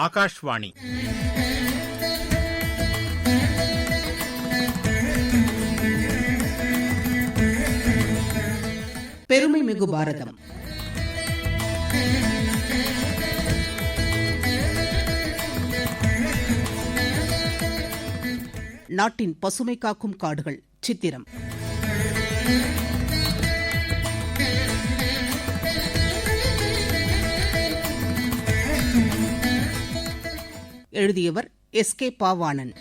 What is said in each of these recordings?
ஆகாஷ்வாணி. பெருமை மிகு பாரதம். நாட்டின் பசுமை காக்கும் காடுகள் சித்திரம். எழுதியவர் எஸ் கே பாவாணன்.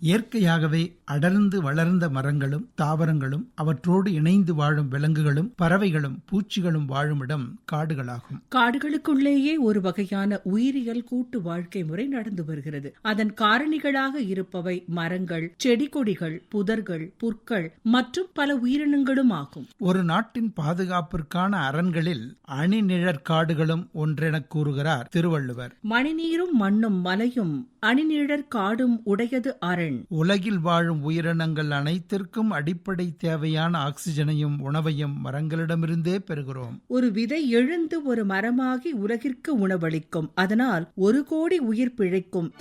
இயற்கையாகவே அடர்ந்து வளர்ந்த மரங்களும் தாவரங்களும் அவற்றோடு இணைந்து வாழும் விலங்குகளும் பறவைகளும் பூச்சிகளும் வாழும் இடம் காடுகளாகும். காடுகளுக்குள்ளேயே ஒரு வகையான உயிரியல் கூட்டு வாழ்க்கை முறை நடந்து வருகிறது. அதன் காரணிகளாக இருப்பவை மரங்கள் செடி கொடிகள் புதர்கள் புற்கள் மற்றும் பல உயிரினங்களும் ஆகும். ஒரு நாட்டின் பாதுகாப்பிற்கான அரண்களில் அணிநிழற் காடுகளும் ஒன்றென கூறுகிறார் திருவள்ளுவர். மணிநீரும் மண்ணும் மலையும் அணிநிழற் காடும் உடையது அரண். உலகில் வாழும் உயிரினங்கள் அனைத்திற்கும் அடிப்படை தேவையான ஆக்சிஜனையும் உணவையும் மரங்களிடமிருந்தே பெறுகிறோம். ஒரு விதை எழுந்து ஒரு மரமாகி உலகிற்கு உணவளிக்கும். அதனால் ஒரு கோடி உயிர் பிழைக்கும்.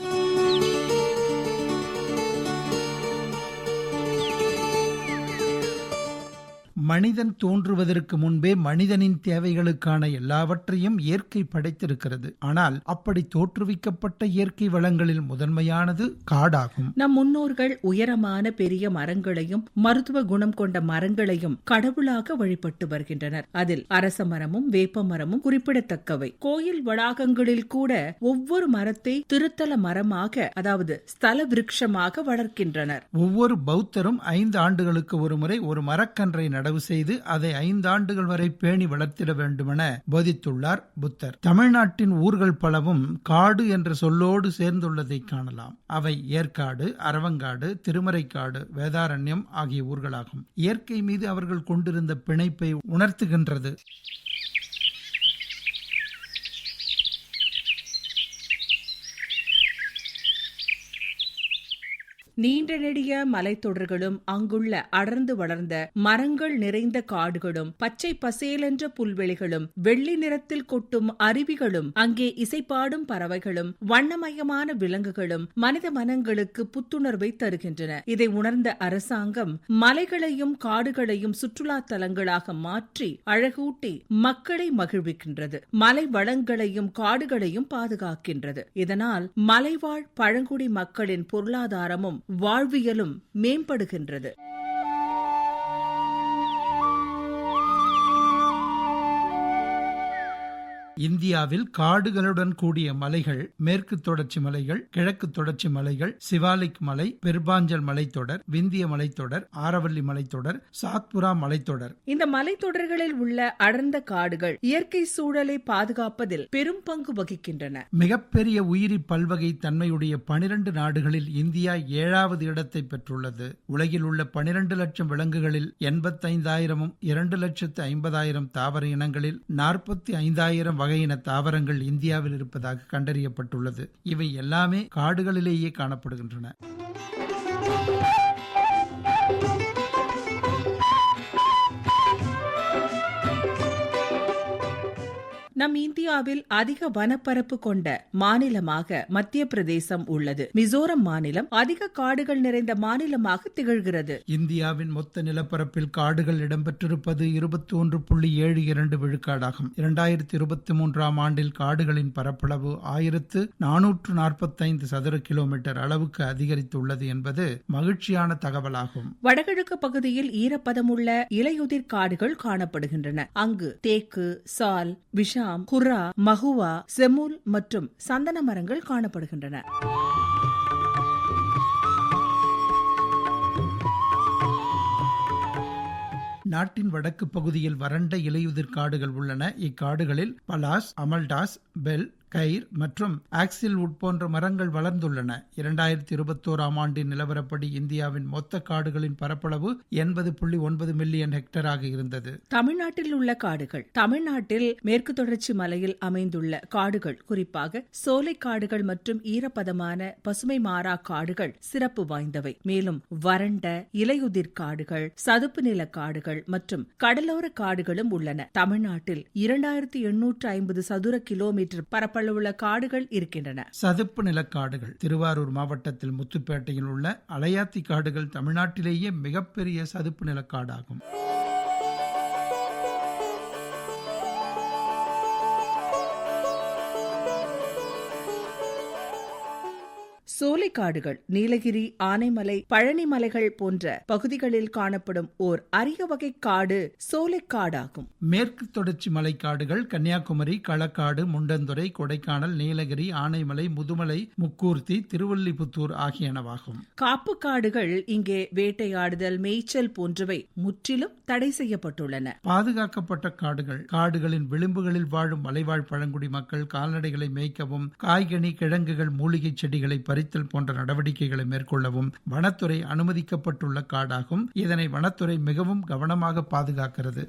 மனிதன் தோன்றுவதற்கு முன்பே மனிதனின் தேவைகளுக்கான எல்லாவற்றையும் இயற்கை படைத்திருக்கிறது. ஆனால் அப்படி தோற்றுவிக்கப்பட்ட இயற்கை வளங்களில் முதன்மையானது காடாகும். நம் முன்னோர்கள் உயரமான பெரிய மரங்களையும் மருத்துவ குணம் கொண்ட மரங்களையும் கடவுளாக வழிபட்டு வருகின்றனர். அதில் அரச மரமும் வேப்ப மரமும் குறிப்பிடத்தக்கவை. கோயில் வளாகங்களில் கூட ஒவ்வொரு மரத்தை திருத்தல மரமாக அதாவது ஸ்தல விருட்சமாக வளர்க்கின்றனர். ஒவ்வொரு பௌத்தரும் ஐந்து ஆண்டுகளுக்கு ஒருமுறை ஒரு மரக்கன்றை நடவு செய்து அதை ஐந்து ஆண்டுகள் வரை பேணி வளர்த்திட வேண்டுமென போதித்துள்ளார் புத்தர். தமிழ்நாட்டின் ஊர்கள் பலவும் காடு என்ற சொல்லோடு சேர்ந்துள்ளதை காணலாம். அவை ஏற்காடு அரவங்காடு திருமறைக்காடு வேதாரண்யம் ஆகிய ஊர்களாகும். இயற்கை மீது அவர்கள் கொண்டிருந்த பிணைப்பை உணர்த்துகின்றது. நீண்ட நெடிய மலைத்தொடர்களும் அங்குள்ள அடர்ந்து வளர்ந்த மரங்கள் நிறைந்த காடுகளும் பச்சை பசேலென்ற புல்வெளிகளும் வெள்ளி நிறத்தில் கொட்டும் அருவிகளும் அங்கே இசைப்பாடும் பறவைகளும் வண்ணமயமான விலங்குகளும் மனித மனங்களுக்கு புத்துணர்வை தருகின்றன. இதை உணர்ந்த அரசாங்கம் மலைகளையும் காடுகளையும் சுற்றுலா தலங்களாக மாற்றி அழகூட்டி மக்களை மகிழ்விக்கின்றது. மலை வளங்களையும் காடுகளையும் பாதுகாக்கின்றது. இதனால் மலைவாழ் பழங்குடி மக்களின் பொருளாதாரமும் வாழ்வியலும் மேம்படுகின்றது. இந்தியாவில் காடுகளுடன் கூடிய மலைகள் மேற்கு தொடர்ச்சி மலைகள் கிழக்கு தொடர்ச்சி மலைகள் சிவாலிக் மலை பெருபாஞ்சல் மலைத்தொடர் விந்திய மலைத்தொடர் ஆரவல்லி மலைத்தொடர் சாத்புரா மலைத்தொடர். இந்த மலைத்தொடர்களில் உள்ள அடர்ந்த காடுகள் இயற்கை சூழலை பாதுகாப்பதில் பெரும் பங்கு வகிக்கின்றன. மிகப்பெரிய உயிரி பல்வகை தன்மையுடைய பனிரெண்டு நாடுகளில் இந்தியா ஏழாவது இடத்தை பெற்றுள்ளது. உலகில் உள்ள பனிரெண்டு லட்சம் விலங்குகளில் எண்பத்தைந்தாயிரமும் இரண்டு லட்சத்து ஐம்பதாயிரம் தாவர இனங்களில் நாற்பத்தி ஐந்தாயிரம் வகையின தாவரங்கள் இந்தியாவில் இருப்பதாக கண்டறியப்பட்டுள்ளது. இவை எல்லாமே காடுகளிலேயே காணப்படுகின்றன. நம் இந்தியாவில் அதிக வனப்பரப்பு கொண்ட மாநிலமாக மத்திய பிரதேசம் உள்ளது. மிசோரம் மாநிலம் அதிக காடுகள் நிறைந்த மாநிலமாக திகழ்கிறது. இந்தியாவின் மொத்த நிலப்பரப்பில் காடுகள் இடம்பெற்றிருப்பது இருபத்தி ஒன்று புள்ளி ஏழு இரண்டு விழுக்காடாகும். இரண்டாயிரத்தி இருபத்தி மூன்றாம் ஆண்டில் காடுகளின் பரப்பளவு ஆயிரத்து நானூற்று நாற்பத்தைந்து சதுர கிலோமீட்டர் அளவுக்கு அதிகரித்துள்ளது என்பது மகிழ்ச்சியான தகவலாகும். வடகிழக்கு பகுதியில் ஈரப்பதமுள்ள இலையுதிர் காடுகள் காணப்படுகின்றன. அங்கு தேக்கு சால் விஷாம் குரா மகுவா செமுல் மற்றும் சந்தன மரங்கள் காணப்படுகின்றன. நாட்டின் வடக்கு பகுதியில் வறண்ட இலையுதிர் காடுகள் உள்ளன. இக்காடுகளில் பலாஸ் அமல்டாஸ் பெல் கைர் மற்றும் ஆக்சில் உட் போன்ற மரங்கள் வளர்ந்துள்ளன. இரண்டாயிரத்தி இருபத்தோராம் ஆண்டின் நிலவரப்படி இந்தியாவின் மொத்த காடுகளின் பரப்பளவு எண்பது புள்ளி ஒன்பது மில்லியன் ஹெக்டராக இருந்தது. தமிழ்நாட்டில் உள்ள காடுகள் தமிழ்நாட்டில் மேற்கு தொடர்ச்சி மலையில் அமைந்துள்ள காடுகள் குறிப்பாக சோலை காடுகள் மற்றும் ஈரப்பதமான பசுமை மாறா காடுகள் சிறப்பு வாய்ந்தவை. மேலும் வறண்ட இலையுதிர் காடுகள் சதுப்பு நில காடுகள் மற்றும் கடலோர காடுகளும் உள்ளன. தமிழ்நாட்டில் இரண்டாயிரத்தி எண்ணூற்று ஐம்பது சதுர கிலோமீட்டர் பரப்பளவுள்ள காடுகள் இருக்கின்றன. சதுப்பு நிலக்காடுகள் திருவாரூர் மாவட்டத்தில் முத்துப்பேட்டையில் உள்ள அலையாத்தி காடுகள் தமிழ்நாட்டிலேயே மிகப்பெரிய சதுப்பு நிலக்காடாகும் சோலைக்காடுகள் நீலகிரி ஆனைமலை பழனி மலைகள் போன்ற பகுதிகளில் காணப்படும் ஓர் அரிய வகை காடு சோலைக்காடாகும் மேற்கு தொடர்ச்சி மலைக்காடுகள் கன்னியாகுமரி களக்காடு முண்டந்துறை கொடைக்கானல் நீலகிரி ஆனைமலை முதுமலை முக்கூர்த்தி திருவல்லிபுத்தூர் ஆகியனவாகும். காப்பு காடுகள் இங்கே வேட்டையாடுதல் மேய்ச்சல் போன்றவை முற்றிலும் தடை செய்யப்பட்டுள்ளன. பாதுகாக்கப்பட்ட காடுகள் காடுகளின் விளிம்புகளில் வாழும் மலைவாழ் பழங்குடி மக்கள் கால்நடைகளை மேய்க்கவும் காய்கனி கிழங்குகள் மூலிகை செடிகளை பறித்தல் போன்ற நடவடிக்கைகளை மேற்கொள்ளவும் வனத்துறை அனுமதிக்கப்பட்டுள்ள காடாகும். இதனை வனத்துறை மிகவும் கவனமாக பாதுகாக்கிறது.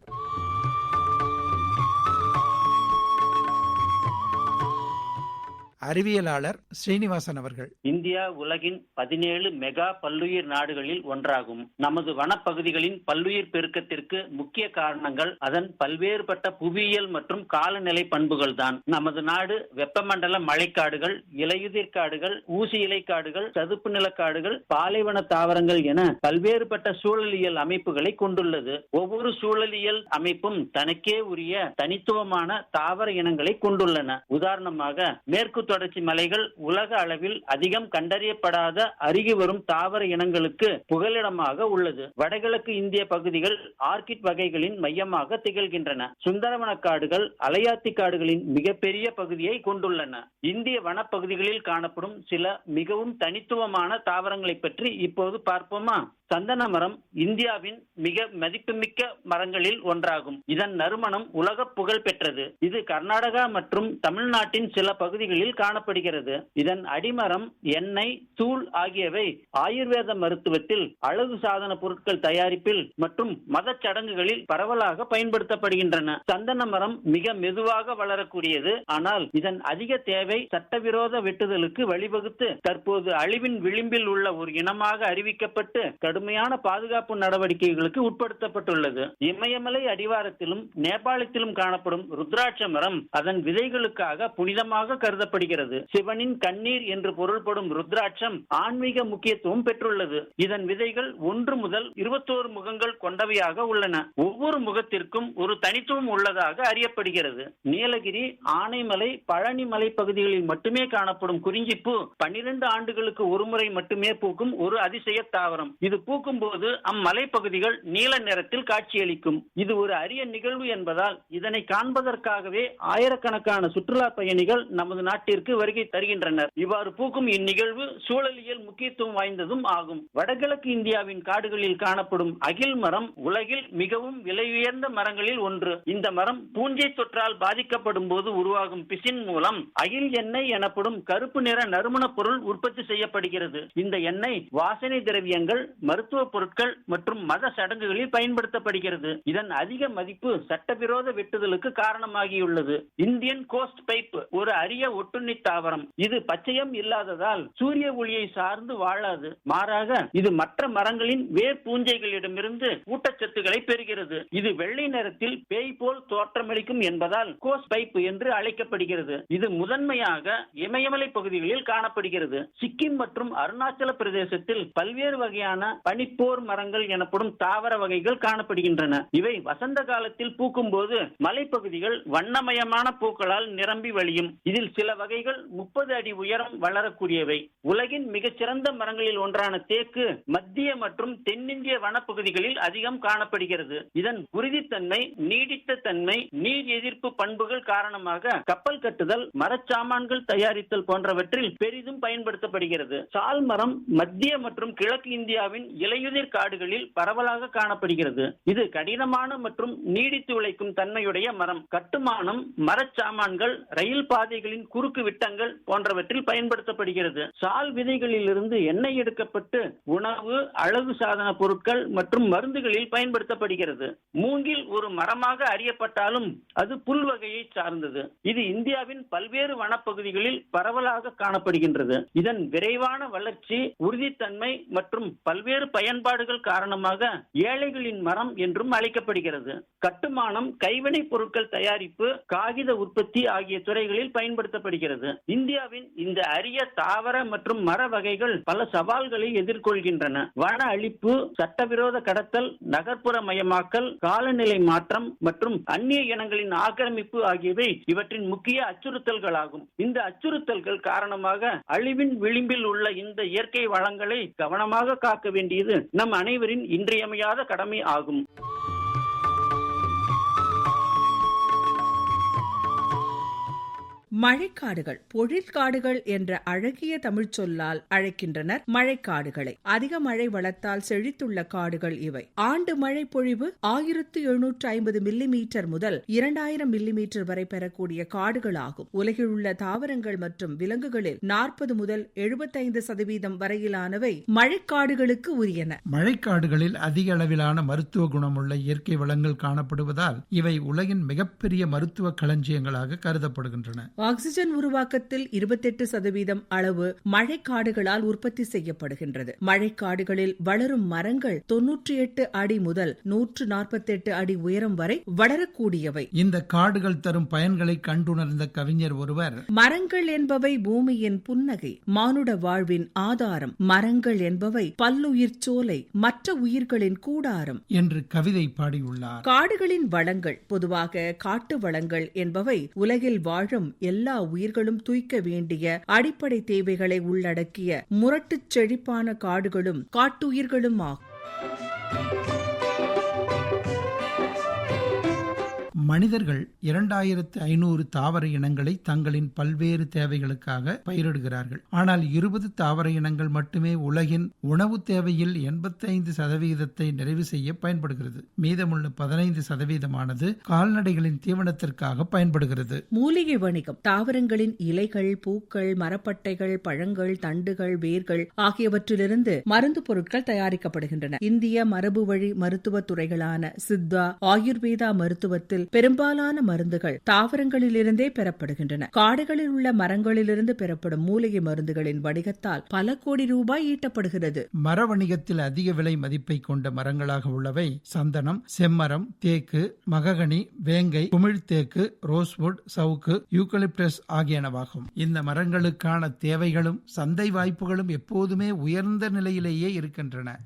அறிவியலாளர் ஸ்ரீனிவாசன் அவர்கள். இந்தியா உலகின் பதினேழு மெகா பல்லுயிர் நாடுகளில் ஒன்றாகும். நமது வனப்பகுதிகளின் பல்லுயிர் பெருக்கத்திற்கு முக்கிய காரணங்கள் அதன் பல்வேறுபட்ட புவியியல் மற்றும் காலநிலை பண்புகள் தான் நமது நாடு வெப்பமண்டல மழைக்காடுகள் இலையுதிர் காடுகள் ஊசி இலை காடுகள் சதுப்பு நிலக்காடுகள் பாலைவன தாவரங்கள் என பல்வேறுபட்ட சூழலியல் அமைப்புகளை கொண்டுள்ளது. ஒவ்வொரு சூழலியல் அமைப்பும் தனக்கே உரிய தனித்துவமான தாவர இனங்களை கொண்டுள்ளன. உதாரணமாக மேற்கு தொடர்ச்சி மலைகள் உலக அளவில் அதிகம் கண்டறியப்படாத அருகி வரும் தாவர இனங்களுக்கு புகலிடமாக உள்ளது. வடகிழக்கு இந்திய பகுதிகள் ஆர்கிட் வகைகளின் மையமாக திகழ்கின்றன. சுந்தரவன காடுகள் அலையாத்தி காடுகளின் மிகப்பெரிய பகுதியை கொண்டுள்ளன. இந்திய வனப்பகுதிகளில் காணப்படும் சில மிகவும் தனித்துவமான தாவரங்களை பற்றி இப்போது பார்ப்போமா? சந்தன மரம் இந்தியாவின் மிக மதிப்புமிக்க மரங்களில் ஒன்றாகும். இதன் நறுமணம் உலக புகழ் பெற்றது. இது கர்நாடகா மற்றும் தமிழ்நாட்டின் சில பகுதிகளில் காணப்படுகிறது. இதன் அடிமரம் எண்ணெய் தூள் ஆகியவை ஆயுர்வேத மருத்துவத்தில் அழகு சாதன பொருட்கள் தயாரிப்பில் மற்றும் மத சடங்குகளில் பரவலாக பயன்படுத்தப்படுகின்றன. சந்தன மரம் மிக மெதுவாக வளரக்கூடியது. ஆனால் இதன் அதிக தேவை சட்டவிரோத வெட்டுதலுக்கு வழிவகுத்து தற்போது அழிவின் விளிம்பில் உள்ள ஒரு இனமாக அறிவிக்கப்பட்டு கடும் கடுமையான பாதுகாப்பு நடவடிக்கைகளுக்கு உட்படுத்தப்பட்டுள்ளது. இமயமலை அடிவாரத்திலும் நேபாளத்திலும் காணப்படும் ருத்ராட்ச மரம் அதன் விதைகளுக்காக புனிதமாக கருதப்படுகிறது. சிவனின் கண்ணீர் என்று பொருள்படும் ருத்ராட்சம் ஆன்மீக முக்கியத்துவம் பெற்றுள்ளது. இதன் விதைகள் ஒன்று முதல் இருபத்தோரு முகங்கள் கொண்டவையாக உள்ளன. ஒவ்வொரு முகத்திற்கும் ஒரு தனித்துவம் உள்ளதாக அறியப்படுகிறது. நீலகிரி ஆனைமலை பழனி மலை பகுதிகளில் மட்டுமே காணப்படும் குறிஞ்சிப்பூ பன்னிரண்டு ஆண்டுகளுக்கு ஒருமுறை மட்டுமே பூக்கும் ஒரு அதிசய தாவரம். இது பூக்கும் போது அம்மலை பகுதிகள் நீல நிறத்தில் காட்சியளிக்கும். இது ஒரு அரிய நிகழ்வு என்பதால் இதனை காண்பதற்காகவே ஆயிரக்கணக்கான சுற்றுலா பயணிகள் நமது நாட்டிற்கு வருகை தருகின்றனர். இவ்வாறு பூக்கும் இந்நிகழ்வு சூழலியல் முக்கியத்துவம் வாய்ந்ததும் ஆகும். வடகிழக்கு இந்தியாவின் காடுகளில் காணப்படும் அகில் மரம் உலகில் மிகவும் விலை உயர்ந்த மரங்களில் ஒன்று. இந்த மரம் பூஞ்சை தொற்றால் பாதிக்கப்படும் போது உருவாகும் பிசின் மூலம் அகில் எண்ணெய் எனப்படும் கருப்பு நிற நறுமண பொருள் உற்பத்தி செய்யப்படுகிறது. இந்த எண்ணெய் வாசனை திரவியங்கள் மருத்துவ பொருட்கள் மற்றும் மத சடங்குகளில் பயன்படுத்தப்படுகிறது. இதன் அதிக மதிப்பு சட்டவிரோத வெட்டுதலுக்கு காரணமாகியுள்ளது. இந்தியன் கோஸ்ட் பைப் ஒரு அரிய ஒட்டுண்ணி தாவரம். இது பச்சையம் இல்லாததால் சூரிய ஒளியை சார்ந்து வாழாது. மாறாக இது மற்ற மரங்களின் வேர் பூஞ்சைகளிடமிருந்து ஊட்டச்சத்துக்களை பெறுகிறது. இது வெள்ளை நிறத்தில் பேய் போல் தோற்றமளிக்கும் என்பதால் கோஸ் பைப் என்று அழைக்கப்படுகிறது. இது முதன்மையாக இமயமலை பகுதிகளில் காணப்படுகிறது. சிக்கிம் மற்றும் அருணாச்சல பிரதேசத்தில் பல்வேறு வகையான பனிப்போர் மரங்கள் எனப்படும் தாவர வகைகள் காணப்படுகின்றன. இவை வசந்த காலத்தில் பூக்கும் போது மலைப்பகுதிகள் வண்ணமயமான பூக்களால் நிரம்பி வழியும். இதில் சில வகைகள் முப்பது அடி உயரம் வளரக்கூடியவை. உலகின் மிகச்சிறந்த மரங்களில் ஒன்றான தேக்கு மத்திய மற்றும் தென்னிந்திய வனப்பகுதிகளில் அதிகம் காணப்படுகிறது. இதன் உறுதித்தன்மை நீடித்த தன்மை நீர் எதிர்ப்பு பண்புகள் காரணமாக கப்பல் கட்டுதல் மரச்சாமான்கள் தயாரித்தல் போன்றவற்றில் பெரிதும் பயன்படுத்தப்படுகிறது. சால் மரம் மத்திய மற்றும் கிழக்கு இந்தியாவின் இலையுதிர் காடுகளில் பரவலாக காணப்படுகிறது. இது கடினமான மற்றும் நீடித்து உழைக்கும் தன்மையுடைய மரம். கட்டுமானம் மரச்சாமான்கள் ரயில் பாதைகளின் குறுக்கு விட்டங்கள் போன்றவற்றில் பயன்படுத்தப்படுகிறது. சால் விதைகளிலிருந்து எண்ணெய் எடுக்கப்பட்டு உணவு அழகு சாதன பொருட்கள் மற்றும் மருந்துகளில் பயன்படுத்தப்படுகிறது. மூங்கில் ஒரு மரமாக அறியப்பட்டாலும் அது புல் வகையை சார்ந்தது. இது இந்தியாவின் பல்வேறு வனப்பகுதிகளில் பரவலாக காணப்படுகின்றது. இதன் விரைவான வளர்ச்சி உறுதித்தன்மை மற்றும் பல்வேறு பயன்பாடுகள் காரணமாக ஏழைகளின் மரம் என்றும் அழைக்கப்படுகிறது. கட்டுமானம் கைவினைப் பொருட்கள் தயாரிப்பு காகித உற்பத்தி ஆகிய துறைகளில் பயன்படுத்தப்படுகிறது. இந்தியாவின் இந்த அரிய தாவர மற்றும் மர வகைகள் பல சவால்களை எதிர்கொள்கின்றன. வன அழிப்பு சட்டவிரோத கடத்தல் நகர்ப்புற மயமாக்கல் காலநிலை மாற்றம் மற்றும் அந்நிய இனங்களின் ஆக்கிரமிப்பு ஆகியவை இவற்றின் முக்கிய அச்சுறுத்தல்களாகும். இந்த அச்சுறுத்தல்கள் காரணமாக அழிவின் விளிம்பில் உள்ள இந்த இயற்கை வளங்களை கவனமாக காக்க வேண்டும். வேண்டியது. நம் அனைவரின் இன்றியமையாத கடமை ஆகும். மழைக்காடுகள் பொழிற்காடுகள் என்ற அழகிய தமிழ்ச் சொல்லால் அழைக்கின்றனர் மழைக்காடுகளை. அதிக மழை வளத்தால் செழித்துள்ள காடுகள் இவை. ஆண்டு மழை பொழிவு ஆயிரத்து எழுநூற்று ஐம்பது மில்லி மீட்டர் முதல் இரண்டாயிரம் மில்லி மீட்டர் வரை பெறக்கூடிய காடுகளாகும். உலகில் உள்ள தாவரங்கள் மற்றும் விலங்குகளில் நாற்பது முதல் எழுபத்தைந்து சதவீதம் வரையிலானவை மழைக்காடுகளுக்கு உரியன. மழைக்காடுகளில் அதிக அளவிலான மருத்துவ குணமுள்ள இயற்கை வளங்கள் காணப்படுவதால் இவை உலகின் மிகப்பெரிய மருத்துவ களஞ்சியங்களாக கருதப்படுகின்றன. ஆக்சிஜன் உருவாக்கத்தில் இருபத்தெட்டு சதவீதம் அளவு மழைக்காடுகளால் உற்பத்தி செய்யப்படுகின்றது. மழைக்காடுகளில் வளரும் மரங்கள் தொன்னூற்றி எட்டு அடி முதல் நூற்று நாற்பத்தெட்டு அடி உயரம் வரை வளரக்கூடியவை. இந்த காடுகள் தரும் பயன்களை கண்டுணர்ந்த கவிஞர் ஒருவர் மரங்கள் என்பவை பூமியின் புன்னகை மானுட வாழ்வின் ஆதாரம். மரங்கள் என்பவை பல்லுயிர் சோலை மற்ற உயிர்களின் கூடாரம். என்று கவிதை பாடியுள்ளார். காடுகளின் வளங்கள் பொதுவாக காட்டு வளங்கள் என்பவை உலகில் வாழும் எல்லா உயிர்களும் துய்க்க வேண்டிய அடிப்படை தேவைகளை உள்ளடக்கிய முரட்டுச் செழிப்பான காடுகளும் காட்டுயிர்களும் ஆகும் மனிதர்கள் இரண்டாயிரத்து ஐநூறு தாவர இனங்களை தங்களின் பல்வேறு தேவைகளுக்காக பயிரிடுகிறார்கள். ஆனால் இருபது தாவர இனங்கள் மட்டுமே உலகின் உணவு தேவையில் எண்பத்தைந்து சதவீதத்தை நிறைவு செய்ய பயன்படுகிறது. மீதமுள்ள பதினைந்து சதவீதமானது கால்நடைகளின் தீவனத்திற்காக பயன்படுகிறது. மூலிகை வணிகம் தாவரங்களின் இலைகள் பூக்கள் மரப்பட்டைகள் பழங்கள் தண்டுகள் வேர்கள் ஆகியவற்றிலிருந்து மருந்து பொருட்கள் தயாரிக்கப்படுகின்றன. இந்திய மரபு வழி மருத்துவ துறைகளான சித்தா ஆயுர்வேதா மருத்துவத்தில் பெரும்பாலான மருந்துகள் தாவரங்களிலிருந்தே பெறப்படுகின்றன. காடுகளில் உள்ள மரங்களிலிருந்து பெறப்படும் மூலிகை மருந்துகளின் வணிகத்தால் பல கோடி ரூபாய் ஈட்டப்படுகிறது. மர வணிகத்தில் அதிக விலை மதிப்பை கொண்ட மரங்களாக உள்ளவை சந்தனம் செம்மரம் தேக்கு மககனி வேங்கை குமிழ்தேக்கு ரோஸ்வுட் சவுக்கு யூக்கலிப்டஸ் ஆகியனவாகும். இந்த மரங்களுக்கான தேவைகளும் சந்தை வாய்ப்புகளும் எப்போதுமே உயர்ந்த நிலையிலேயே இருக்கின்றன.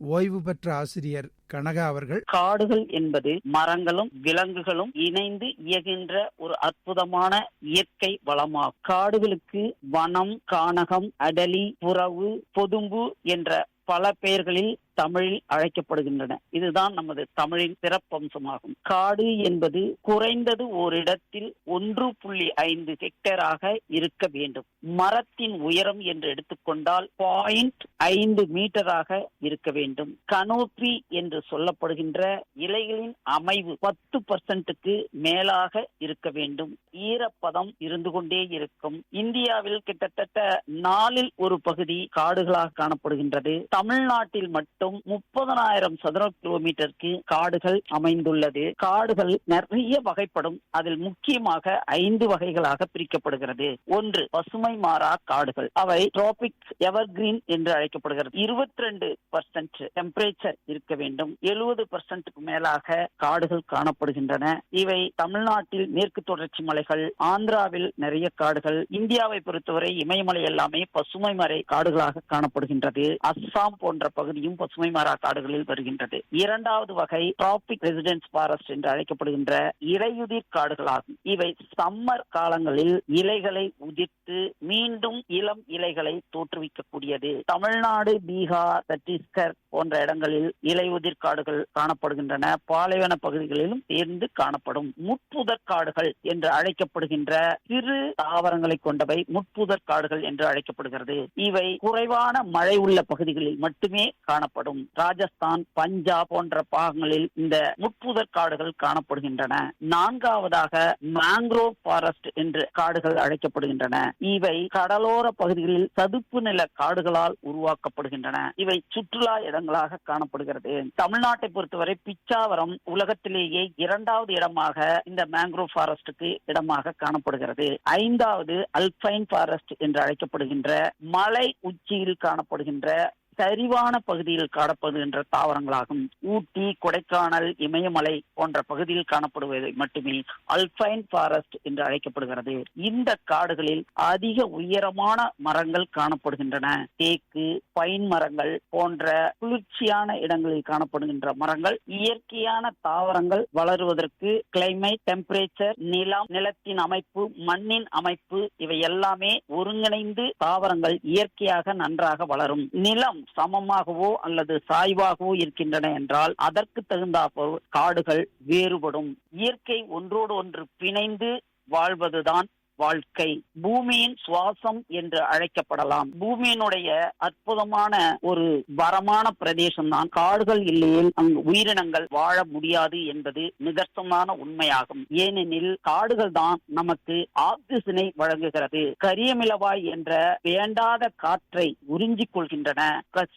ஓய்வு பெற்ற ஆசிரியர் கனகா அவர்கள். காடுகள் என்பது மரங்களும் விலங்குகளும் இணைந்து இயகின்ற ஒரு அற்புதமான இயற்கை வளமாகும். காடுகளுக்கு வனம் கானகம் அடலி புறவு பொதும்பு என்ற பல பெயர்களில் தமிழில் அழைக்கப்படுகின்றன. இதுதான் நமது தமிழின் சிறப்பம்சமாகும். காடு என்பது குறைந்தது ஓரிடத்தில் ஒன்று புள்ளி ஐந்து ஹெக்டேராக இருக்க வேண்டும். மரத்தின் உயரம் என்று எடுத்துக்கொண்டால் பாயிண்ட் ஐந்து மீட்டராக இருக்க வேண்டும். கனோப்பி என்று சொல்லப்படுகின்ற இலைகளின் அமைவு பத்து பர்சன்ட்டுக்கு மேலாக இருக்க வேண்டும். ஈரப்பதம் இருந்து கொண்டே இருக்கும். இந்தியாவில் கிட்டத்தட்ட நாலில் ஒரு பகுதி காடுகளாக காணப்படுகின்றது. தமிழ்நாட்டில் மட்டும் முப்பதனாயிரம் சதுர கிலோமீட்டருக்கு காடுகள் அமைந்துள்ளது. காடுகள் நிறைய வகைப்படும். அதில் முக்கியமாக ஐந்து வகைகளாக பிரிக்கப்படுகிறது. ஒன்று பசுமை மாறா காடுகள். அவை டிராபிக் எவர்கிரீன் என்று அழைக்கப்படுகிறது. இருபத்தி ரெண்டு பர்சன்ட் டெம்பரேச்சர் இருக்க வேண்டும். எழுபது பர்சன்ட்டுக்கு மேலாக காடுகள் காணப்படுகின்றன. இவை தமிழ்நாட்டில் மேற்கு தொடர்ச்சி மலைகள் ஆந்திராவில் நிறைய காடுகள் இந்தியாவை பொறுத்தவரை இமயமலை எல்லாமே பசுமை மறை காடுகளாக காணப்படுகின்றது. அஸ்ஸாம் போன்ற பகுதியும் பசுமை பசுமை மாறா காடுகளில் வருகின்றது. இரண்டாவது வகை டிராபிக் ரெசிடென்ஸ் ஃபாரஸ்ட் என்று அழைக்கப்படுகின்ற இலையுதிர் காடுகளாகும். இவை சம்மர் காலங்களில் இலைகளை உதிர்த்து மீண்டும் இளம் இலைகளை தோற்றுவிக்கக்கூடியது. தமிழ்நாடு பீகார் சத்தீஸ்கர் போன்ற இடங்களில் இலையுதிர் காடுகள் காணப்படுகின்றன. பாலைவன பகுதிகளிலும் சேர்ந்து காணப்படும் முட்புதர் காடுகள் என்று அழைக்கப்படுகின்ற சிறு தாவரங்களை கொண்டவை முட்புதர் காடுகள் என்று அழைக்கப்படுகிறது. இவை குறைவான மழை உள்ள பகுதிகளில் மட்டுமே காணப்படும். ராஜஸ்தான் பஞ்சாப் போன்ற பாகங்களில் இந்த முட்புதர் காடுகள் காணப்படுகின்றன. நான்காவதாக மேங்க்ரோவ் ஃபாரஸ்ட் என்று காடுகள் அழைக்கப்படுகின்றன. இவை கடலோர பகுதிகளில் சதுப்பு நில காடுகளால் உருவாக்கப்படுகின்றன. இவை சுற்றுலா இடங்களாக காணப்படுகிறது. தமிழ்நாட்டை பொறுத்தவரை பிச்சாவரம் உலகத்திலேயே இரண்டாவது இடமாக இந்த மேங்க்ரோவ் ஃபாரஸ்டுக்கு இடமாக காணப்படுகிறது. ஐந்தாவது அல்பைன் ஃபாரஸ்ட் என்று அழைக்கப்படுகின்ற மலை உச்சியில் காணப்படுகின்ற சரிவான பகுதியில் காணப்படுகின்ற தாவரங்களாகும். ஊட்டி கொடைக்கானல் இமயமலை போன்ற பகுதியில் காணப்படுவதை மட்டுமே அல்பைன் ஃபாரஸ்ட் என்று அழைக்கப்படுகிறது. இந்த காடுகளில் அதிக உயரமான மரங்கள் காணப்படுகின்றன. தேக்கு பைன் மரங்கள் போன்ற குளிர்ச்சியான இடங்களில் காணப்படுகின்ற மரங்கள் இயற்கையான தாவரங்கள் வளருவதற்கு கிளைமேட் டெம்பரேச்சர் நிலம் நிலத்தின் அமைப்பு மண்ணின் அமைப்பு இவை எல்லாமே ஒருங்கிணைந்து தாவரங்கள் இயற்கையாக நன்றாக வளரும். நிலம் சமமாகவோ அல்லது சாய்வாகவோ இருக்கின்றன என்றால் அதற்கு தகுந்த காடுகள் வேறுபடும். இயற்கை ஒன்றோடு ஒன்று பிணைந்து வாழ்வதுதான் வாழ்க்கை. பூமியின் சுவாசம் என்று அழைக்கப்படலாம். பூமியினுடைய அற்புதமான ஒரு வரமான பிரதேசம் தான் காடுகள் இல்லையில் அங்கு உயிரினங்கள் வாழ முடியாது என்பது நிதர்சனமான உண்மையாகும். ஏனெனில் காடுகள் தான் நமக்கு ஆக்சிஜனை வழங்குகிறது. கரியமிளவாய் என்ற வேண்டாத காற்றை உறிஞ்சிக் கொள்கின்றன.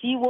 சிஓ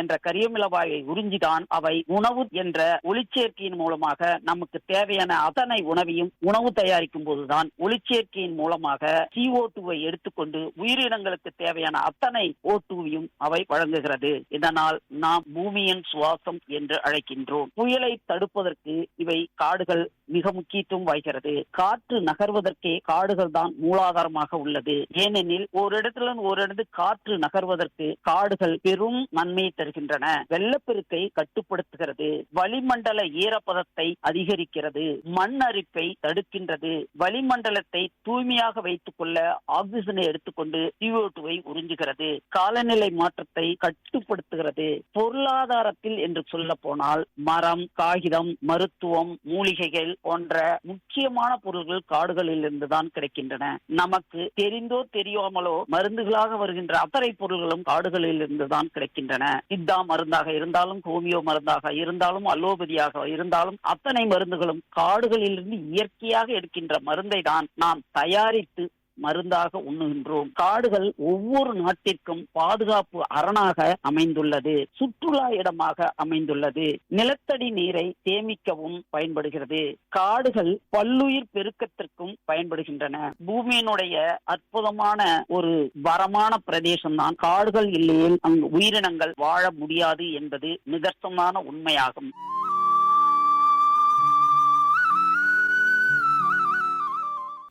என்ற கரியமிளவாயை உறிஞ்சிதான் அவை உணவு என்ற ஒளிச்சேர்க்கையின் மூலமாக நமக்கு தேவையான அத்தனை உணவையும் உணவு தயாரிக்கும் போதுதான் ஒளிச்சேர்க்கையின் மூலமாக சிஓ டூவை எடுத்துக்கொண்டு உயிரினங்களுக்கு தேவையான அத்தனை ஓ டூவையும் அவை வழங்குகிறது. இதனால் நாம் பூமியின் சுவாசம் என்று அழைக்கின்றோம். புயலை தடுப்பதற்கு இவை காடுகள் மிக முக்கியத்துவம் வாய்கிறது காற்று நகர்வதற்கே காடுகள் தான் மூலாதாரமாக உள்ளது. ஏனெனில் ஒரு இடத்துல ஒரு இடத்து காற்று நகர்வதற்கு காடுகள் பெரும் நன்மையை தருகின்றன. வெள்ளப்பெருக்கை கட்டுப்படுத்துகிறது. வளிமண்டல ஈரப்பதத்தை அதிகரிக்கிறது. மண் அரிப்பை தடுக்கின்றது. வளிமண்டலத்தை தூய்மையாக வைத்துக் கொள்ள ஆக்சிஜனை எடுத்துக்கொண்டு சிஓ டுவை உறிஞ்சுகிறது. காலநிலை மாற்றத்தை கட்டுப்படுத்துகிறது. பொருளாதாரத்தில் என்று சொல்ல போனால் மரம் காகிதம் மருத்துவம் மூலிகைகள் போன்ற முக்கியமான பொருள்கள் காடுகளில் இருந்துதான் கிடைக்கின்றன. நமக்கு தெரிந்தோ தெரியாமலோ மருந்துகளாக வருகின்ற அத்தனை பொருள்களும் காடுகளில் இருந்துதான் கிடைக்கின்றன. இத்தா மருந்தாக இருந்தாலும் ஹோமியோ மருந்தாக இருந்தாலும் அலோபதியாக இருந்தாலும் அத்தனை மருந்துகளும் காடுகளிலிருந்து இயற்கையாக எடுக்கின்ற மருந்தை தான் நாம் தயாரித்து மருந்தாக உண்ணுகின்றோம். காடுகள் ஒவ்வொரு நாட்டிற்கும் பாதுகாப்பு அரணாக அமைந்துள்ளது. சுற்றுலா இடமாக அமைந்துள்ளது. நிலத்தடி நீரை சேமிக்கவும் பயன்படுகிறது. காடுகள் பல்லுயிர் பெருக்கத்திற்கும் பயன்படுகின்றன. பூமியினுடைய அற்புதமான ஒரு வரமான பிரதேசம் தான் காடுகள் இல்லையில் அங்கு உயிரினங்கள் வாழ முடியாது என்பது நிதர்சனமான உண்மையாகும்.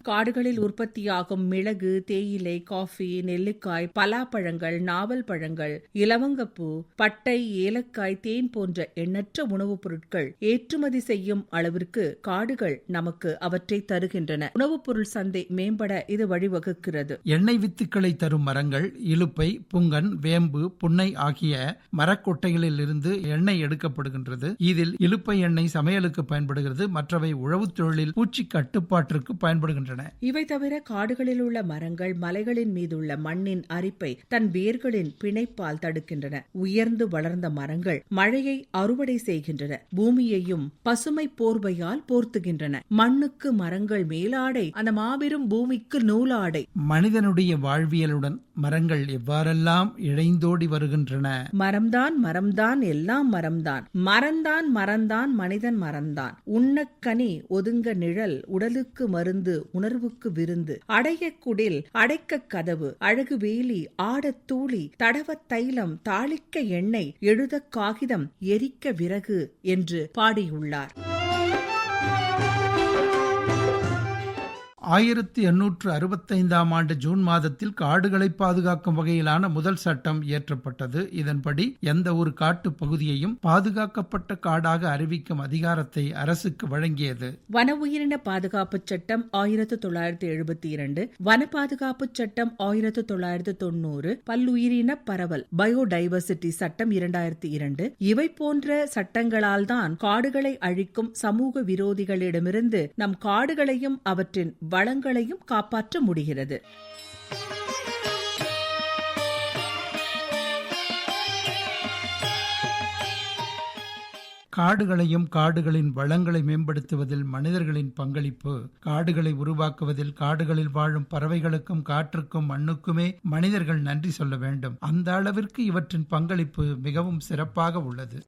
காடுகளில் உற்பத்தியாகும் மிளகு தேயிலை காஃபி நெல்லிக்காய் பலாப்பழங்கள் நாவல் பழங்கள் இலவங்கப்பூ பட்டை ஏலக்காய் தேன் போன்ற எண்ணற்ற உணவுப் பொருட்கள் ஏற்றுமதி செய்யும் அளவிற்கு காடுகள் நமக்கு அவற்றை தருகின்றன. உணவுப் பொருள் சந்தை மேம்பட இது வழிவகுக்கிறது. எண்ணெய் வித்துக்களை தரும் மரங்கள் இலுப்பை புங்கன் வேம்பு புன்னை ஆகிய மரக்கொட்டைகளில் இருந்து எண்ணெய் எடுக்கப்படுகின்றது. இதில் இலுப்பை எண்ணெய் சமையலுக்கு பயன்படுகிறது. மற்றவை உழவுத் தொழிலில் பூச்சி கட்டுப்பாட்டிற்கு பயன்படுகின்றன. இவை தவிர காடுகளில் உள்ள மரங்கள் மலைகளின் மீதுள்ள மண்ணின் அரிப்பை தன் வேர்களின் பிணைப்பால் தடுக்கின்றன. உயர்ந்து வளர்ந்த மரங்கள் மழையை அறுவடை செய்கின்றன. பூமியையும் பசுமை போர்வையால் போர்த்துகின்றன. மண்ணுக்கு மரங்கள் மேலாடை அந்த மாபெரும் பூமிக்கு நூலாடை. மனிதனுடைய வாழ்வியலுடன் மரங்கள் எவ்வாறெல்லாம் இழைந்தோடி வருகின்றன? மரம்தான் மரம்தான் எல்லாம் மரம்தான். மரந்தான் மரந்தான் மனிதன் மரந்தான். உண்ணக்கனி ஒதுங்க நிழல் உடலுக்கு மருந்து உணர்வுக்கு விருந்து. அடைய குடில் அடைக்க கதவு அழகு வேலி ஆடத் தூளி தடவ தைலம் தாளிக்க எண்ணெய் எழுத காகிதம் எரிக்க விறகு என்று பாடியுள்ளார். ஆயிரத்தி எண்ணூற்று அறுபத்தைந்தாம் ஆண்டு ஜூன் மாதத்தில் காடுகளை பாதுகாக்கும் வகையிலான முதல் சட்டம் இயற்றப்பட்டது. இதன்படி எந்த ஒரு காட்டு பகுதியையும் பாதுகாக்கப்பட்ட காடாக அறிவிக்கும் அதிகாரத்தை அரசுக்கு வழங்கியது. வன உயிரின பாதுகாப்பு சட்டம் ஆயிரத்தி தொள்ளாயிரத்தி எழுபத்தி இரண்டு வன பாதுகாப்பு சட்டம் ஆயிரத்து தொள்ளாயிரத்து தொண்ணூறு பல்லுயிரின பரவல் பயோடைவர்சிட்டி சட்டம் இரண்டாயிரத்தி இரண்டு இவை போன்ற சட்டங்களால் தான் காடுகளை அழிக்கும் சமூக விரோதிகளிடமிருந்து நம் காடுகளையும் அவற்றின் வளங்களையும் காப்பாற்ற முடிகிறது. காடுகளையும் காடுகளின் வளங்களை மேம்படுத்துவதில் மனிதர்களின் பங்களிப்பு காடுகளை உருவாக்குவதில் காடுகளில் வாழும் பறவைகளுக்கும் காற்றுக்கும் மண்ணுக்குமே மனிதர்கள் நன்றி சொல்ல வேண்டும். அந்த அளவிற்கு இவற்றின் பங்களிப்பு மிகவும் சிறப்பாக உள்ளது.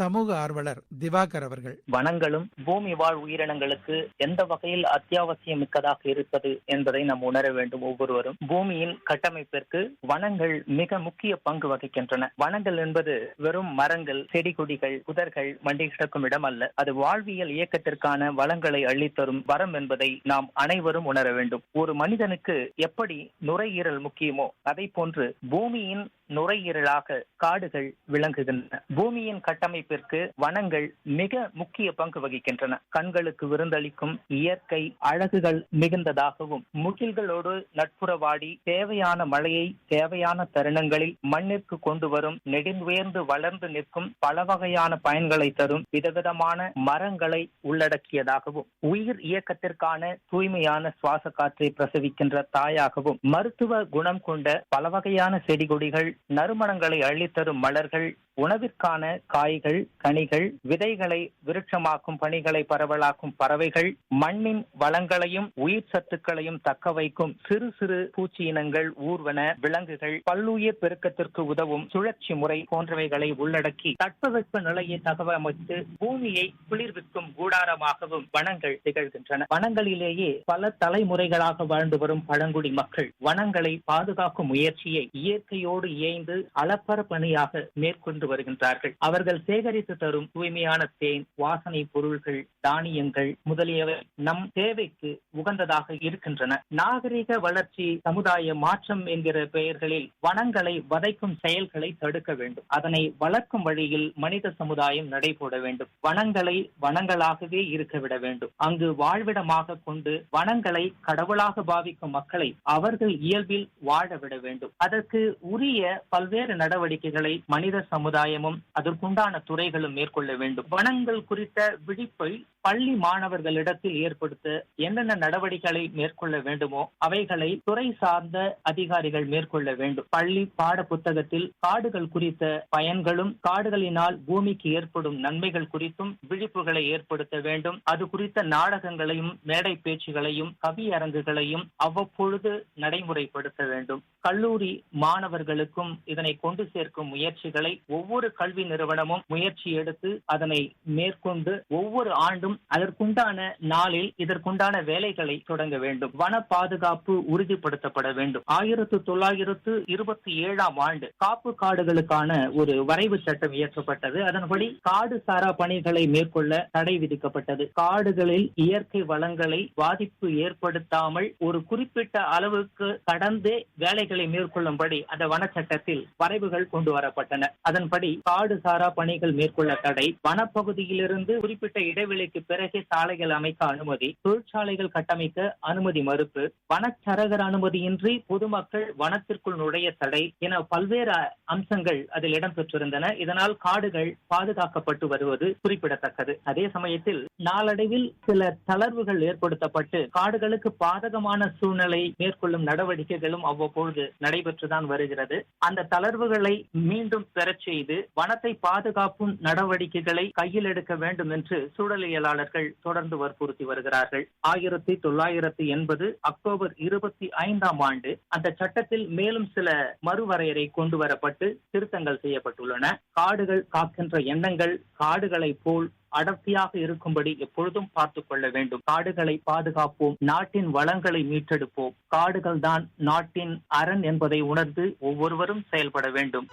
சமூக ஆர்வலர் திவாகர் அவர்கள். வனங்களும் பூமி வாழ் உயிரினங்களுக்கு எந்த வகையில் அத்தியாவசியம் மிக்கதாக இருப்பது என்பதை நாம் உணர வேண்டும் ஒவ்வொருவரும். பூமியின் கட்டமைப்பிற்கு வனங்கள் மிக முக்கிய பங்கு வகிக்கின்றன. வனங்கள் என்பது வெறும் மரங்கள் செடி கொடிகள் புதர்கள் மண்டி கிடக்கும் இடம் அல்ல. அது வாழ்வியல் இயக்கத்திற்கான வளங்களை அள்ளித்தரும் வரம் என்பதை நாம் அனைவரும் உணர வேண்டும். ஒரு மனிதனுக்கு எப்படி நுரையீரல் முக்கியமோ அதை போன்று பூமியின் நுரையீரலாக காடுகள் விளங்குகின்றன. பூமியின் கட்டமைப்பு கட்டமைப்பிற்கு வனங்கள் மிக முக்கிய பங்கு வகிக்கின்றன. கண்களுக்கு விருந்தளிக்கும் இயற்கை அழகுகள் மிகுந்ததாகவும் முகில்களோடு நட்புறவாடி தேவையான மழையை தேவையான தருணங்களில் மண்ணிற்கு கொண்டு வரும் நெடுந்துயர்ந்து வளர்ந்து நிற்கும் பல வகையான பயன்களை தரும் விதவிதமான மரங்களை உள்ளடக்கியதாகவும் உயிர் இயக்கத்திற்கான தூய்மையான சுவாச காற்றை பிரசவிக்கின்ற தாயாகவும் மருத்துவ குணம் கொண்ட பல வகையான செடி கொடிகள் நறுமணங்களை அள்ளித்தரும் மலர்கள் உணவிற்கான காய்கள் கனிகள் விதைகளை விருட்சமாக்கும் பணிகளை பரவலாக்கும் பறவைகள் மண்ணின் வளங்களையும் உயிர் சத்துக்களையும் தக்க வைக்கும் சிறு சிறு பூச்சி இனங்கள் ஊர்வன விலங்குகள் பல்லுயிர் பெருக்கத்திற்கு உதவும் சுழற்சி முறை போன்றவைகளை உள்ளடக்கி தட்பவெப்ப நிலையை தகவமைத்து பூமியை குளிர்விக்கும் கூடாரமாகவும் வனங்கள் திகழ்கின்றன. வனங்களிலேயே பல தலைமுறைகளாக வாழ்ந்து வரும் பழங்குடி மக்கள் வனங்களை பாதுகாக்கும் முயற்சியை இயற்கையோடு இயைந்து அளப்பர பணியாக மேற்கொண்டு வருகின்றார்கள். அவர்கள் சேகரித்து தரும் தூய்மையான தேன் வாசனை பொருள்கள் தானியங்கள் முதலியவை நம் தேவைக்கு உகந்ததாக இருக்கின்றன. நாகரிக வளர்ச்சி சமுதாய மாற்றம் என்கிற பெயர்களில் வனங்களை வதைக்கும் செயல்களை தடுக்க வேண்டும். அதனை வளர்க்கும் வழியில் மனித சமுதாயம் நடைபோட வேண்டும். வனங்களை வனங்களாகவே இருக்க விட வேண்டும். அங்கு வாழ்விடமாக கொண்டு வனங்களை கடவுளாக பாவிக்கும் மக்களை அவர்கள் இயல்பில் வாழ விட வேண்டும். அதற்கு உரிய பல்வேறு நடவடிக்கைகளை மனித சமுதாயமும் அதற்குண்டான துறைகளும் மேற்கொள்ள வேண்டும். வனங்கள் குறித்த விழிப்பை பள்ளி மாணவர்களிடத்தில் ஏற்படுத்த என்னென்ன நடவடிக்கைகளை மேற்கொள்ள வேண்டுமோ அவைகளை துறை சார்ந்த அதிகாரிகள் மேற்கொள்ள வேண்டும். பள்ளி பாட புத்தகத்தில் காடுகள் குறித்த பயன்களும் காடுகளினால் பூமிக்கு ஏற்படும் நன்மைகள் குறித்தும் விழிப்புகளை ஏற்படுத்த வேண்டும். அது குறித்த நாடகங்களையும் மேடை பேச்சுகளையும் கவியரங்குகளையும் அவ்வப்பொழுது நடைமுறைப்படுத்த வேண்டும். கல்லூரி மாணவர்களுக்கும் இதனை கொண்டு சேர்க்கும் முயற்சிகளை ஒவ்வொரு கல்வி நிறுவனமும் முயற்சி எடுத்து அதனை மேற்கொண்டு ஒவ்வொரு ஆண்டும் அதற்குண்டான நாளில் இதற்குண்டான வேலைகளை தொடங்க வேண்டும். வன பாதுகாப்பு உறுதிப்படுத்தப்பட வேண்டும். ஆயிரத்து தொள்ளாயிரத்து இருபத்தி ஏழாம் ஆண்டு காப்பு காடுகளுக்கான ஒரு வரைவு சட்டம் இயற்றப்பட்டது. அதன்படி காடு சாரா பணிகளை மேற்கொள்ள தடை விதிக்கப்பட்டது. காடுகளில் இயற்கை வளங்களை பாதிப்பு ஏற்படுத்தாமல் ஒரு குறிப்பிட்ட அளவுக்கு கடந்தே வேலைகளை மேற்கொள்ளும்படி அந்த வன சட்டத்தில் வரைவுகள் கொண்டு வரப்பட்டன. அதன் அதன்படி காடு சாரா பணிகள் மேற்கொள்ள தடை. வனப்பகுதியிலிருந்து குறிப்பிட்ட இடைவெளிக்கு பிறகு சாலைகள் அமைக்க அனுமதி. தொழிற்சாலைகள் கட்டமைக்க அனுமதி மறுப்பு. வனச்சரகர் அனுமதியின்றி பொதுமக்கள் வனத்திற்குள் நுழைய தடை என பல்வேறு அம்சங்கள் அதில் இடம்பெற்றிருந்தன. இதனால் காடுகள் பாதுகாக்கப்பட்டு வருவது குறிப்பிடத்தக்கது. அதே சமயத்தில் நாளடைவில் சில தளர்வுகள் ஏற்படுத்தப்பட்டு காடுகளுக்கு பாதகமான சூழ்நிலை மேற்கொள்ளும் நடவடிக்கைகளும் அவ்வப்பொழுது நடைபெற்றுதான் வருகிறது. அந்த தளர்வுகளை மீண்டும் பெறச் மீது வனத்தை பாதுகாக்கும் நடவடிக்கைகளை கையில் எடுக்க வேண்டும் என்று சூழலியலாளர்கள் தொடர்ந்து வற்புறுத்தி வருகிறார்கள். ஆயிரத்தி தொள்ளாயிரத்தி எண்பது அக்டோபர் இருபத்தி ஐந்தாம் ஆண்டு அந்த சட்டத்தில் மேலும் சில மறுவரையறை கொண்டு வரப்பட்டு திருத்தங்கள் செய்யப்பட்டுள்ளன. காடுகள் காக்கின்ற எண்ணங்கள் காடுகளை போல் அடர்த்தியாக இருக்கும்படி எப்பொழுதும் பார்த்துக் கொள்ள வேண்டும். காடுகளை பாதுகாப்போம் நாட்டின் வளங்களை மீட்டெடுப்போம். காடுகள் தான் நாட்டின் அரண் என்பதை உணர்ந்து ஒவ்வொருவரும் செயல்பட வேண்டும்.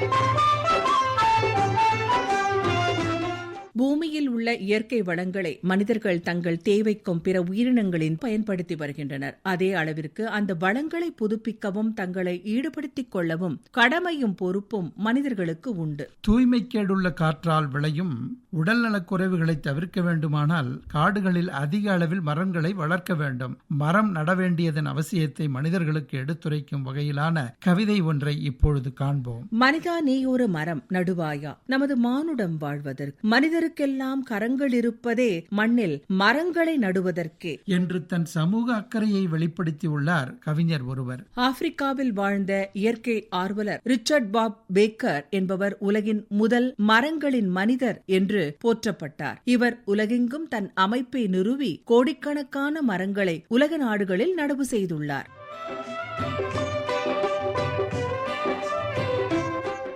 Música உள்ள இயற்கை வளங்களை மனிதர்கள் தங்கள் தேவைக்கும் பிற உயிரினங்களின் பயன்படுத்தி வருகின்றனர். அதே அளவிற்கு அந்த வளங்களை புதுப்பிக்கவும் தங்களை ஈடுபடுத்திக் கொள்ளவும் கடமையும் பொறுப்பும் மனிதர்களுக்கு உண்டு. தூய்மைக்கேடுள்ள காற்றால் விளையும் உடல்நலக் குறைவுகளை தவிர்க்க வேண்டுமானால் காடுகளில் அதிக அளவில் மரங்களை வளர்க்க வேண்டும். மரம் நட வேண்டியதன் அவசியத்தை மனிதர்களுக்கு எடுத்துரைக்கும் வகையிலான கவிதை ஒன்றை இப்பொழுது காண்போம். மனிதா நீ ஒரு மரம் நடுவாயா? நமது மானுடம் வாழ்வதற்கு மனிதருக்கெல்லாம் கரங்கள் இருப்பதே மண்ணில் மரங்களை நடுவதற்கே. என்று தன் சமூக அக்கறையை வெளிப்படுத்தியுள்ளார் கவிஞர் ஒருவர். ஆப்பிரிக்காவில் வாழ்ந்த இயற்கை ஆர்வலர் ரிச்சர்ட் பாப் பேக்கர் என்பவர் உலகின் முதல் மரங்களின் மனிதர் என்று போற்றப்பட்டார். இவர் உலகெங்கும் தன் அமைப்பை நிறுவி கோடிக்கணக்கான மரங்களை உலக நாடுகளில் நடவு செய்துள்ளார்.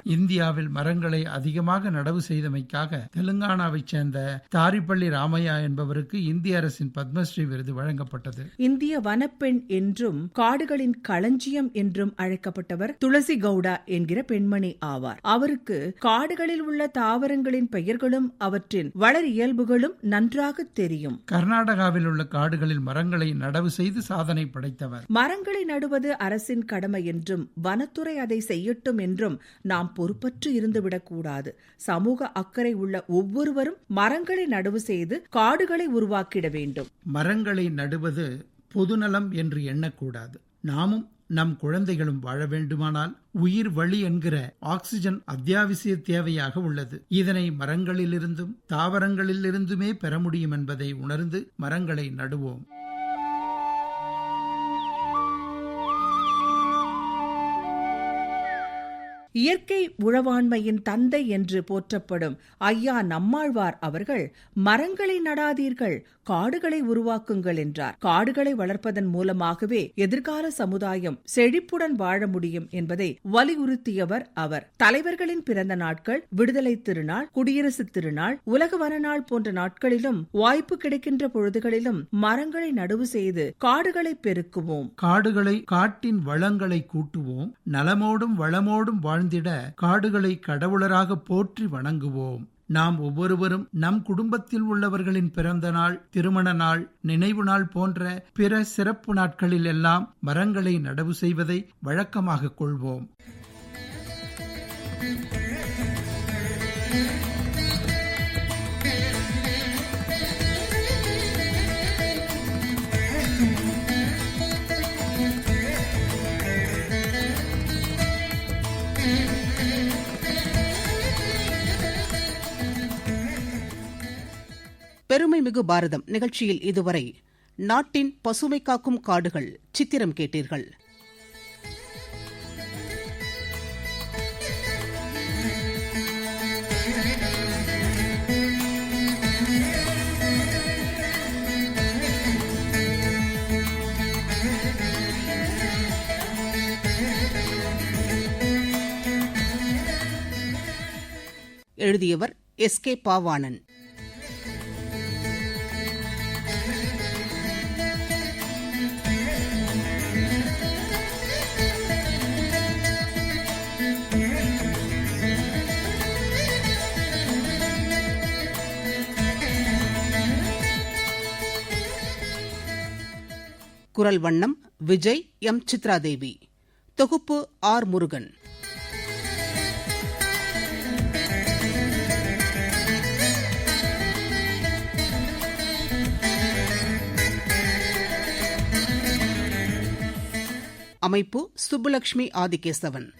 இந்தியாவில் மரங்களை அதிகமாக நடவு செய்தமைக்காக தெலுங்கானாவைச் சேர்ந்த தாரிப்பள்ளி ராமையா என்பவருக்கு இந்திய அரசின் பத்மஸ்ரீ விருது வழங்கப்பட்டது. இந்திய வனப்பெண் என்றும் காடுகளின் களஞ்சியம் என்றும் அழைக்கப்பட்டவர் துளசி கவுடா என்கிற பெண்மணி ஆவார். அவருக்கு காடுகளில் உள்ள தாவரங்களின் பெயர்களும் அவற்றின் வளர் இயல்புகளும் நன்றாக தெரியும். கர்நாடகாவில் உள்ள காடுகளில் மரங்களை நடவு செய்து சாதனை படைத்தவர். மரங்களை நடுவது அரசின் கடமை என்றும் வனத்துறை அதை செய்யட்டும் என்றும் நாம் பொறுப்பற்று இருந்துவிடக்கூடாது. சமூக அக்கறை உள்ள ஒவ்வொருவரும் மரங்களை நடவு செய்து காடுகளை உருவாக்கிட வேண்டும். மரங்களை நடுவது பொதுநலம் என்று எண்ணக்கூடாது. நாமும் நம் குழந்தைகளும் வாழ வேண்டுமானால் உயிர் வழி என்கிற ஆக்சிஜன் அத்தியாவசிய தேவையாக உள்ளது. இதனை மரங்களிலிருந்தும் தாவரங்களிலிருந்துமே பெற முடியும் என்பதை உணர்ந்து மரங்களை நடுவோம். இயற்கை உழவாண்மையின் தந்தை என்று போற்றப்படும் ஐயா நம்மாழ்வார் அவர்கள் மரங்களை நடாதீர்கள் காடுகளை உருவாக்குங்கள் என்றார். காடுகளை வளர்ப்பதன் மூலமாகவே எதிர்கால சமுதாயம் செழிப்புடன் வாழ முடியும் என்பதை வலியுறுத்தியவர் அவர். தலைவர்களின் பிறந்த நாட்கள் விடுதலை திருநாள் குடியரசு திருநாள் உலக வனநாள் போன்ற நாட்களிலும் வாய்ப்பு கிடைக்கின்ற பொழுதுகளிலும் மரங்களை நடுவு செய்து காடுகளை பெருக்குவோம். காடுகளை காட்டின் வளங்களை கூட்டுவோம். நலமோடும் வளமோடும் வாழ் வாழ்ந்திட காடுகளை கடவுளராக போற்றி வணங்குவோம். நாம் ஒவ்வொருவரும் நம் குடும்பத்தில் உள்ளவர்களின் பிறந்த நாள் திருமண நாள் நினைவு நாள் போன்ற பிற சிறப்பு நாட்களில் எல்லாம் மரங்களை நடவு செய்வதை வழக்கமாக கொள்வோம். அருமைமிகு பாரதம் நிகழ்ச்சியில் இதுவரை நாட்டின் பசுமை காக்கும் காடுகள் சித்திரம் கேட்டீர்கள். எழுதியவர் எஸ் கே பாவாணன். குரல் வண்ணம் விஜய் எம். சித்ராதேவி. தொகுப்பு ஆர். முருகன். அமைப்பு சுப்புலட்சுமி ஆதிகேசவன்.